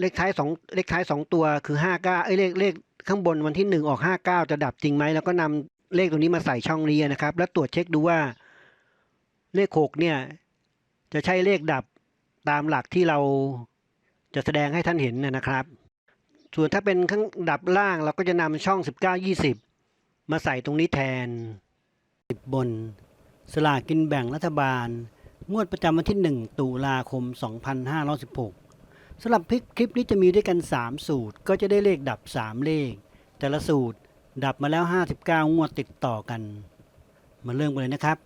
เลขท้ายสองเลขท้ายสองตัวคือ59เก้าเอ้ยเลขเลขข้างบนวันที่1ออก59จะดับจริงไหมแล้วก็นำเลขตรงนี้มาใส่ช่องนี้นะครับ แล้วตรวจเช็คดูว่าเลข6เนี่ย จะใช่เลขดับตามหลักที่เราจะแสดงให้ท่านเห็นนะครับ ส่วนถ้าเป็นข้างดับล่างเราก็จะนำช่อง 19 20 มาใส่ตรงนี้แทนบน สลากกินแบ่งรัฐบาล งวดประจำวันที่ 1 ตุลาคม 2516 สำหรับคลิปคลิปนี้จะมีด้วยกัน 3 สูตร ก็จะได้เลขดับ 3 เลข แต่ละสูตรดับมาแล้ว 59 งวดติดต่อกัน มาเริ่มกันเลยนะครับ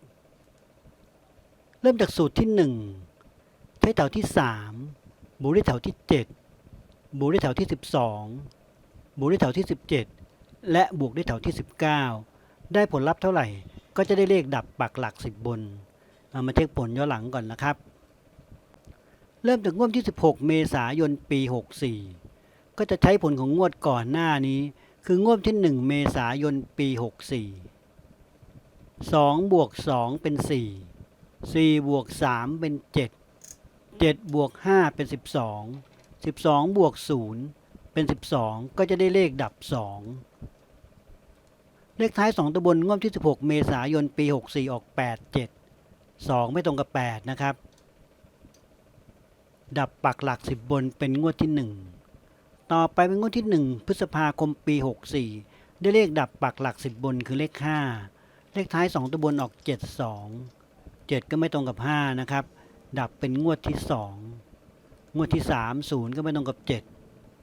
เริ่มจากสูตรที่ 1 ใช้แถวที่ 3 บวกด้วยแถวที่ 7 บวกด้วยแถวที่ 12 บวกด้วยแถวที่ 17 และบวกด้วยแถวที่ 19 ได้ผลลัพธ์เท่าไหร่ ก็จะได้เลขดับปักหลัก 10 บนเอามาเช็คผลย้อนหลังก่อนนะครับ เริ่มจากงวดที่ 16 เมษายนปี 64 ก็จะใช้ผลของงวดก่อนหน้านี้ คืองวดที่ 1 เมษายนปี 64 2 บวก 2 เป็น 4 4 บวก 3 เป็น 7 7 บวก 5 เป็น 12 12 บวก 0 เป็น 12 ก็จะได้เลขดับ 2 เลขท้าย 2ตัวบนงวดที่ 16 เมษายนปี 64 ออก 8 7 2 ไม่ตรงกับ 8 นะครับ ดับปักหลัก10บบนเป็นงวดที่1ต่อไปเป็นงวดที่1พฤษภาคมปี64ได้เลขดับปักหลัก10บบนคือเลข5เลขท้าย2ตัวบนออก7 2 7ก็ไม่ตรงกับ5นะครับ ดับเป็นงวดที่2งวดที่3 0ก็ไม่ตรงกับ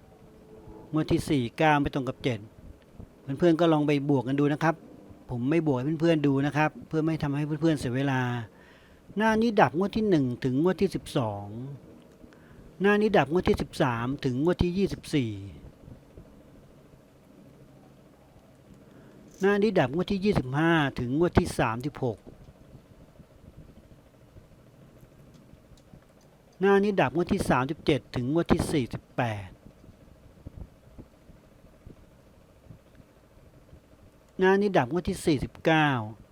7งวดที่4 9ไม่ตรงกับ7เพื่อนๆก็ลองไปบวกกันดูนะครับ ผมไม่บวกให้เพื่อนๆดูนะครับ เพื่อไม่ทำให้เพื่อนๆเสียเวลา หน้านี้ดับงวดที่1ถึงงวดที่12 หน้านี้ดับงวดที่ 13 ถึงงวดที่ 24 หน้านี้ดับงวดที่ 25 ถึงงวดที่ 36 หน้านี้ดับงวดที่ 37 ถึงงวดที่ 48 หน้านี้ดับงวดที่ 49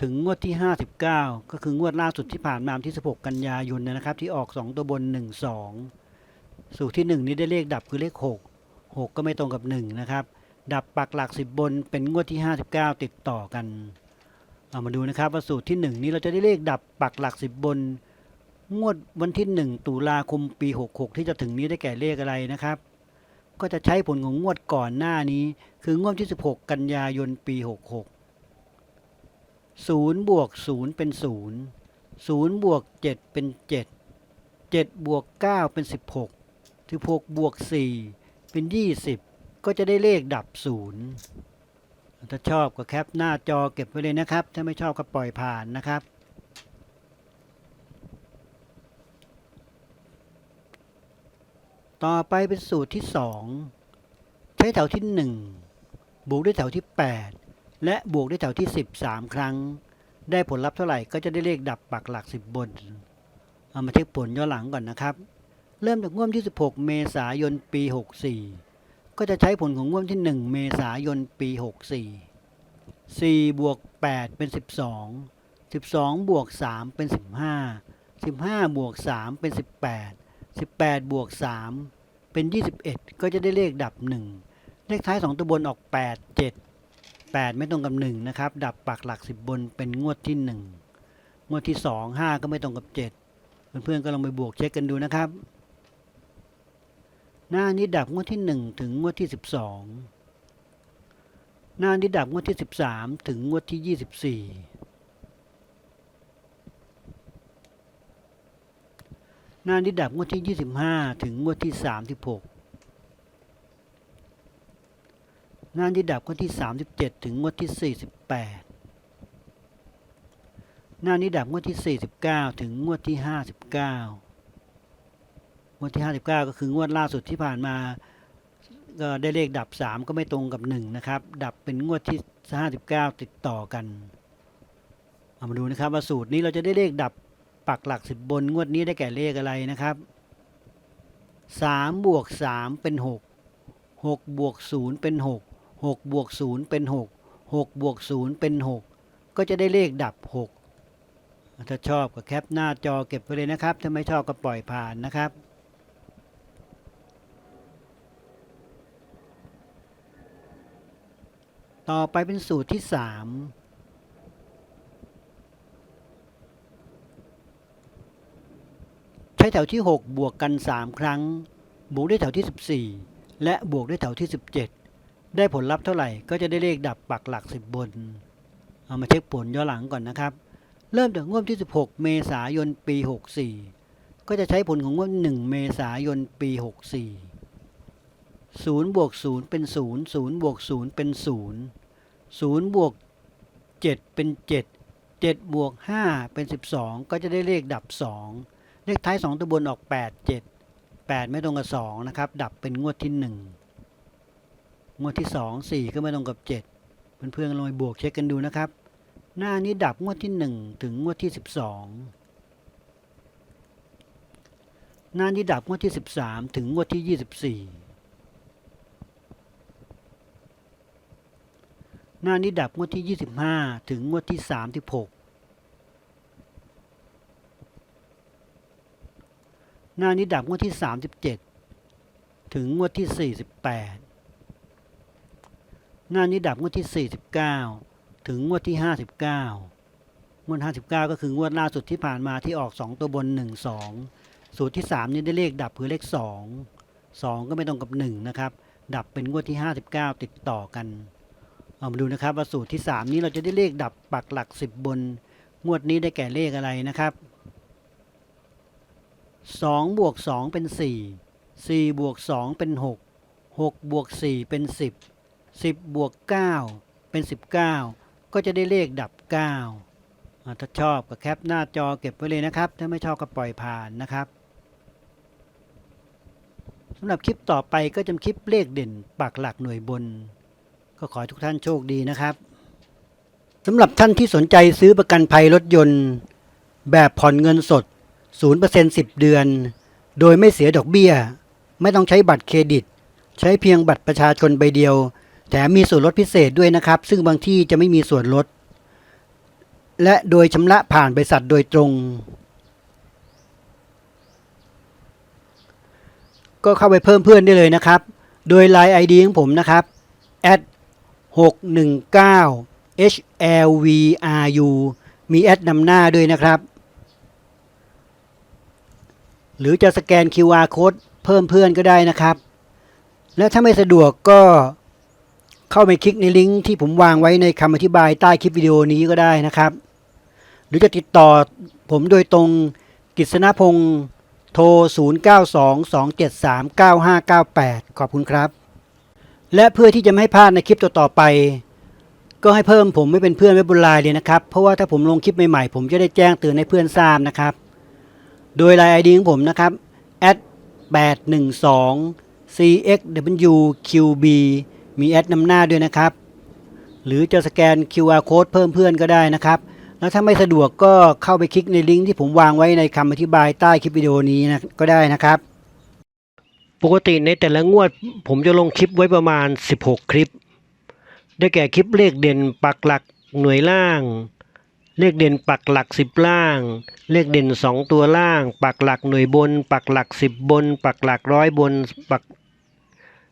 ถึงงวดที่ 59 ก็คืองวดล่าสุดที่ผ่านมาที่ 16 กันยายนนะครับ ที่ออก 2 ตัวบน 1 2 สูตรที่ 1 นี้ได้เลขดับคือเลข 6 6 ก็ไม่ตรงกับ 1 นะครับ ดับปักหลักสิบบนเป็นงวดที่ 59 ติดต่อกันเอามาดูนะครับว่าสูตรที่ 1 นี้เราจะได้เลขดับปักหลักสิบบน งวดวันที่ 1 ตุลาคมปี 66 ที่จะถึงนี้ได้แก่เลขอะไรนะครับ ก็จะใช้ผลของงวดก่อนหน้านี้ คืองวดที่ 16 กันยายนปี 66 0บวก0เป็น0 0บวก7เป็น7 7บวก9เป็น16 16บวก4เป็น20ก็จะได้เลขดับ0ถ้าชอบก็แคปหน้าจอเก็บไว้เลยนะครับ ถ้าไม่ชอบก็ปล่อยผ่านนะครับ ต่อไปเป็นสูตรที่2ใช้แถวที่1บวกด้วยแถวที่8 และบวกด้วยแถวที่ 10 3 ครั้ง ได้ผลลัพธ์เท่าไหร่ก็จะได้เลขดับปักหลัก 10 บน เอามาเช็คผลย้อนหลังก่อนนะครับ เริ่มจากงวดที่ 16 เมษายนปี 64 ก็จะใช้ผลของงวดที่ 1 เมษายนปี 64 4 บวก 8 เป็น 12 12 บวก 3 เป็น 15 15 บวก 3 เป็น 18 18 บวก 3 เป็น 21 ก็จะได้เลขดับ 1 เลขท้าย 2 ตัวบนออก 8 7 8 ไม่ตรงกับ 1 นะครับ ดับปักหลัก 10 บนเป็นงวดที่ 1 งวดที่ 2 5 ก็ไม่ตรงกับ 7 เพื่อนๆก็ลองไปบวกเช็คกันดูนะครับ หน้านี้ดับงวดที่ 1 ถึงงวดที่ 12 หน้านี้ดับงวดที่ 13 ถึงงวดที่ 24 หน้านี้ดับงวดที่ 25 ถึงงวดที่ 36 หน้านี้ดับงวดที่ 37 ถึงงวดที่ 48หน้านี้ดับงวดที่ 49 ถึงงวดที่ 59 งวดที่ 59 ก็คืองวดล่าสุดที่ผ่านมาก็ได้เลขดับ 3 ก็ไม่ตรงกับ 1 นะครับ ดับเป็นงวดที่ 59 ติดต่อกัน เอามาดูนะครับว่าสูตรนี้เราจะได้เลขดับปักหลักสิบบนงวดนี้ได้แก่เลขอะไรนะครับ3บวก3เป็น 6 6บวก0เป็น 6 6บวก0เป็น 6 6บวก0เป็น 6 ก็จะได้เลขดับ 6 ถ้าชอบก็แคปหน้าจอเก็บไว้เลยนะครับ ถ้าไม่ชอบก็ปล่อยผ่านนะครับต่อไปเป็นสูตรที่3ใช้แถวที่ 6 บวกกัน 3 ครั้ง บวกด้วยแถวที่ 14 และบวกด้วยแถวที่ 17 ได้ผลลัพธ์เท่าไหร่ก็จะได้เลขดับปักหลัก 10 บน เอามาเช็คผลย้อนหลังก่อนนะครับ เริ่มจากงวดที่ 16 เมษายนปี 64 ก็จะใช้ผลของงวด 1 เมษายนปี 64 0บวก0เป็น 0 0บวก0เป็น 0 0บวก7เป็น 7 7บวก5เป็น 12 ก็จะได้เลขดับ 2 เลขท้าย 2 ตัวบนออก 8 7 8 ไม่ตรงกับ 2 นะครับ ดับเป็นงวดที่ 1 งวดที่2 4ก็ไม่ตรงกับ7เพื่อนๆลองไปบวกเช็คกันดูนะครับ หน้านี้ดับงวดที่1ถึงงวดที่12หน้านี้ดับงวดที่13ถึงงวดที่24หน้านี้ดับงวดที่25ถึงงวดที่36หกหน้านี้ดับงวดที่37ถึงงวดที่48 หน้านี้ดับงวดที่ 49 ถึงงวดที่ 59งวด59 ก็คืองวดล่าสุดที่ผ่านมาที่ออก 2 ตัวบน 1 2 สูตรที่ 3 นี้ได้เลขดับคือเลข 2 2 ก็ไม่ตรงกับ 1 นะครับ ดับเป็นงวดที่ 59 ติดต่อกันเอามาดูนะครับว่าสูตรที่ 3 นี้เราจะได้เลขดับปักหลัก 10 บน งวดนี้ได้แก่เลขอะไรนะครับ2บวก2เป็น 4 4บวก2เป็น 6 6บวก4เป็น 10 10 บวก 9 เป็น 19 ก็จะได้เลขดับ9อ่าถ้าชอบก็แคปหน้าจอเก็บไว้เลยนะครับ ถ้าไม่ชอบก็ปล่อยผ่านนะครับสำหรับคลิปต่อไปก็จะคลิปเลขเด่นปักหลักหน่วยบน ก็ขอให้ทุกท่านโชคดีนะครับสำหรับท่านที่สนใจซื้อประกันภัยรถยนต์ แบบผ่อนเงินสด 0% 10 เดือน โดยไม่เสียดอกเบี้ย ไม่ต้องใช้บัตรเครดิต ใช้เพียงบัตรประชาชนใบเดียว แถมมีส่วนลดพิเศษด้วยนะครับ ซึ่งบางที่จะไม่มีส่วนลด และโดยชำระผ่านบริษัทโดยตรง ก็เข้าไปเพิ่มเพื่อนได้เลยนะครับ โดย Line ID ของผมนะครับ at 619 HLVRU มีแอดนำหน้าด้วยนะครับ หรือจะสแกน QR code เพิ่มเพื่อนก็ได้นะครับ และถ้าไม่สะดวกก็ เข้าไปคลิกในลิงก์ที่ผมวางไว้ในคำอธิบายใต้คลิปวิดีโอนี้ก็ได้นะครับ หรือจะติดต่อผมโดยตรงกิษณพงศ์โทร 0922739598 ขอบคุณครับ และเพื่อที่จะไม่ให้พลาดในคลิปต่อๆไป ก็ให้เพิ่มผมไม่เป็นเพื่อนไว้บนไลน์เลยนะครับ เพราะว่าถ้าผมลงคลิปใหม่ๆ ผมจะได้แจ้งเตือนให้เพื่อนทราบนะครับ โดยไลน์ ID ของผมนะครับ812 cxwqb มีแอดนำหน้าด้วยนะครับ หรือจะสแกน QR code เพิ่มเพื่อนก็ได้นะครับ แล้วถ้าไม่สะดวกก็เข้าไปคลิกในลิงก์ที่ผมวางไว้ในคำอธิบายใต้คลิปวิดีโอนี้นะก็ได้นะครับ ปกติในแต่ละงวด ผมจะลงคลิปไว้ประมาณ 16 คลิป ได้แก่คลิปเลขเด่นปักหลักหน่วยล่าง เลขเด่นปักหลัก 10 ล่าง เลขเด่น 2 ตัวล่าง ปักหลักหน่วยบน ปักหลัก 10 บน ปักหลักร้อยบนปัก